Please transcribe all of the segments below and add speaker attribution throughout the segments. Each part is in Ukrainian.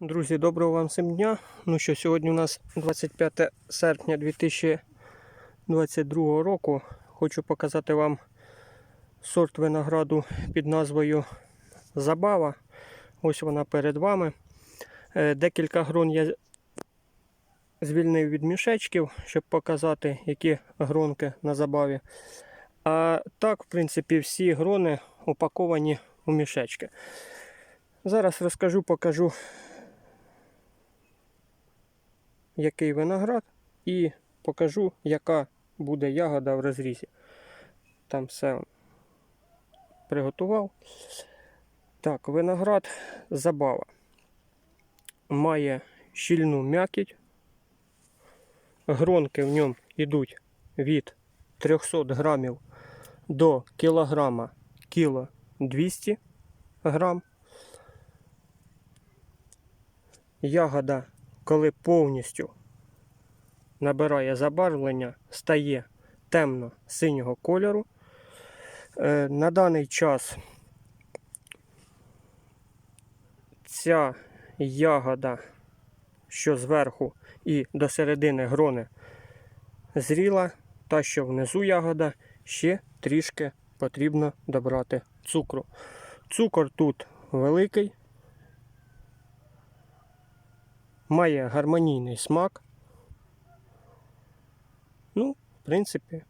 Speaker 1: Друзі, доброго вам всім дня. Ну що, сьогодні у нас 25 серпня 2022 року. Хочу показати вам сорт винограду під назвою Забава. Ось вона перед вами. Е, Декілька грон я звільнив від мішечків, щоб показати, які гронки на забаві. А так, в принципі, всі грони упаковані у мішечки. Зараз розкажу, покажу який виноград, і покажу, яка буде ягода в розрізі. Там все приготував. Так, виноград забава. Має щільну м'якіть. Гронки в ньому йдуть від 300 грамів до кілограма кіло 200 грам. Ягода коли повністю набирає забарвлення, стає темно-синього кольору. Е, На даний час ця ягода, що зверху і до середини грони зріла, та, що внизу ягода, ще трішки потрібно добрати цукру. Цукор тут великий, має гармонійний смак. Ну, в принципі,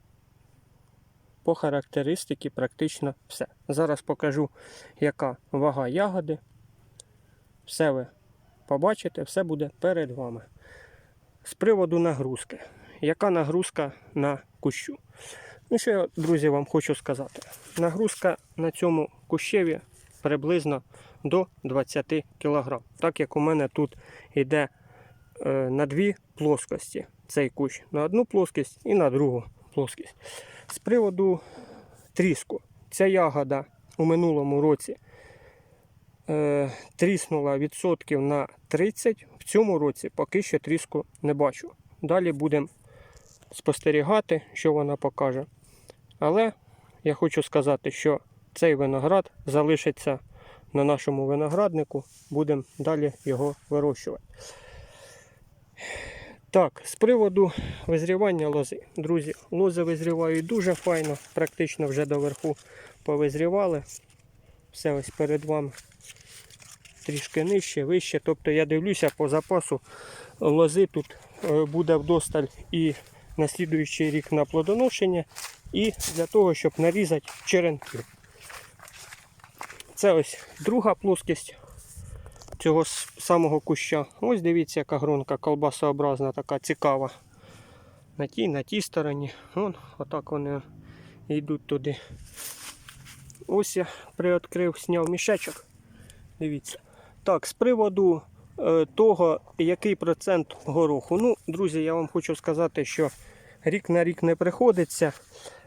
Speaker 1: по характеристиці практично все. Зараз покажу, яка вага ягоди. Все ви побачите, все буде перед вами. З приводу нагрузки. Яка нагрузка на кущу? Ну, що я, друзі, вам хочу сказати. Нагрузка на цьому кущеві приблизно до 20 кг. Так як у мене тут йде е, на дві плоскості цей кущ. На одну плоскость і на другу плоскость. З приводу тріску. Ця ягода у минулому році е, тріснула відсотків на 30. В цьому році поки що тріску не бачу. Далі будемо спостерігати, що вона покаже. Але я хочу сказати, що цей виноград залишиться на нашому винограднику, будемо далі його вирощувати. Так, з приводу визрівання лози. Друзі, лози визрівають дуже файно, практично вже доверху повизрівали. Все ось перед вами трішки нижче, вище. Тобто я дивлюся по запасу лози тут е, буде вдосталь і на слідуючий рік на плодоношення, і для того, щоб нарізати черенки. Це ось друга плоскість цього самого куща. Ось дивіться, яка гронка колбасообразна, така цікава. На тій, на тій стороні. Вон, отак вони йдуть туди. Ось я приоткрив, зняв мішечок. Дивіться. Так, з приводу е, того, який процент гороху. Ну, друзі, я вам хочу сказати, що рік на рік не приходиться.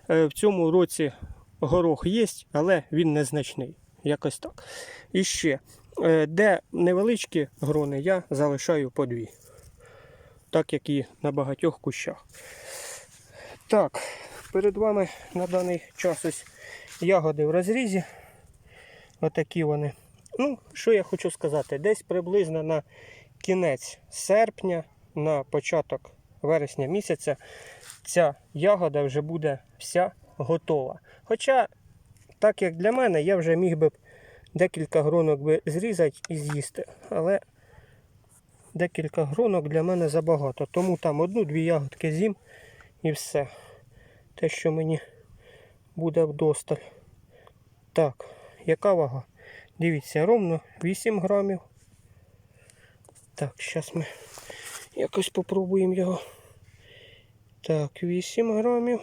Speaker 1: Е, в цьому році горох є, але він незначний. Якось так. І ще, е, де невеличкі грони, я залишаю по дві. Так як і на багатьох кущах. Так, перед вами на даний час ось ягоди в розрізі. Отакі вони. Ну, що я хочу сказати, десь приблизно на кінець серпня, на початок вересня місяця, ця ягода вже буде вся готова. Хоча, так як для мене, я вже міг би декілька гронок би зрізати і з'їсти. Але декілька гронок для мене забагато. Тому там одну-дві ягодки з'їм і все. Те, що мені буде вдосталь. Так, яка вага? Дивіться, ровно 8 грамів. Так, зараз ми якось попробуємо його. Так, 8 грамів.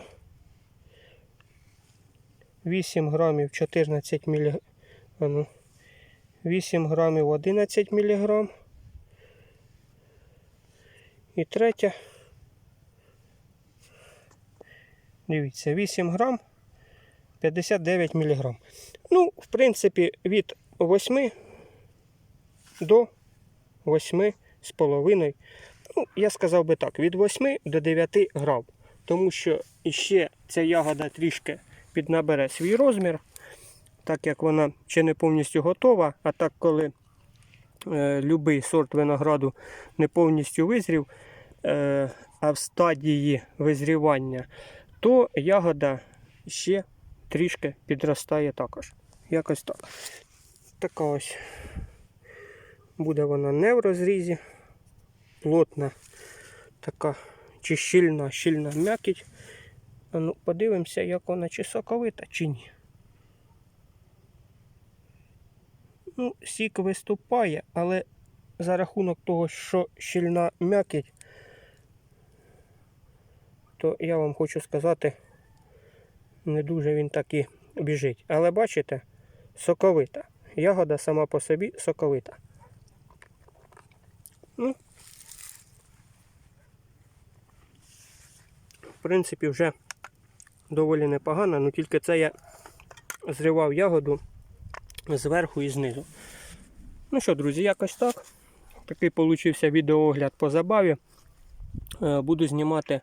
Speaker 1: 8 грамів 14 мілі... а ну, 8 грамів 11 міліграм. І третя. Дивіться, 8 грам 59 міліграм. Ну, в принципі, від 8 до 8 з половиною. Ну, я сказав би так, від 8 до 9 грам. Тому що ще ця ягода трішки піднабере свій розмір, так як вона ще не повністю готова. А так, коли е, любий сорт винограду не повністю визрів, е, а в стадії визрівання, то ягода ще трішки підростає також. Якось так. Така ось буде вона не в розрізі, плотна, така чи щільна, щільна м'якіть. Ну, подивимося, як вона чи соковита, чи ні. Ну, сік виступає, але за рахунок того, що щільна м'якіть, то я вам хочу сказати, не дуже він так і біжить. Але бачите, соковита. Ягода сама по собі соковита. Ну, в принципі, вже доволі непогано, але тільки це я зривав ягоду зверху і знизу. Ну що, друзі, якось так. Такий получився відеоогляд по забаві. Е, Буду знімати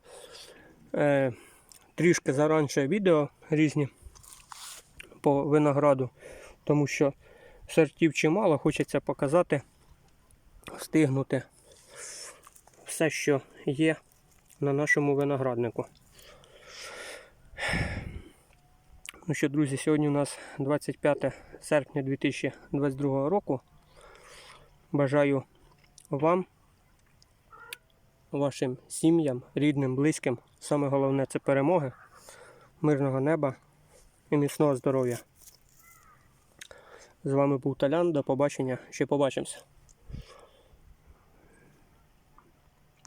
Speaker 1: е, трішки заранше відео різні по винограду, тому що сортів чимало, хочеться показати, встигнути все, що є на нашому винограднику. Ну що, друзі, сьогодні у нас 25 серпня 2022 року. Бажаю вам, вашим сім'ям, рідним, близьким. Саме головне це перемоги, мирного неба і міцного здоров'я. З вами був Талян. До побачення. Ще побачимося.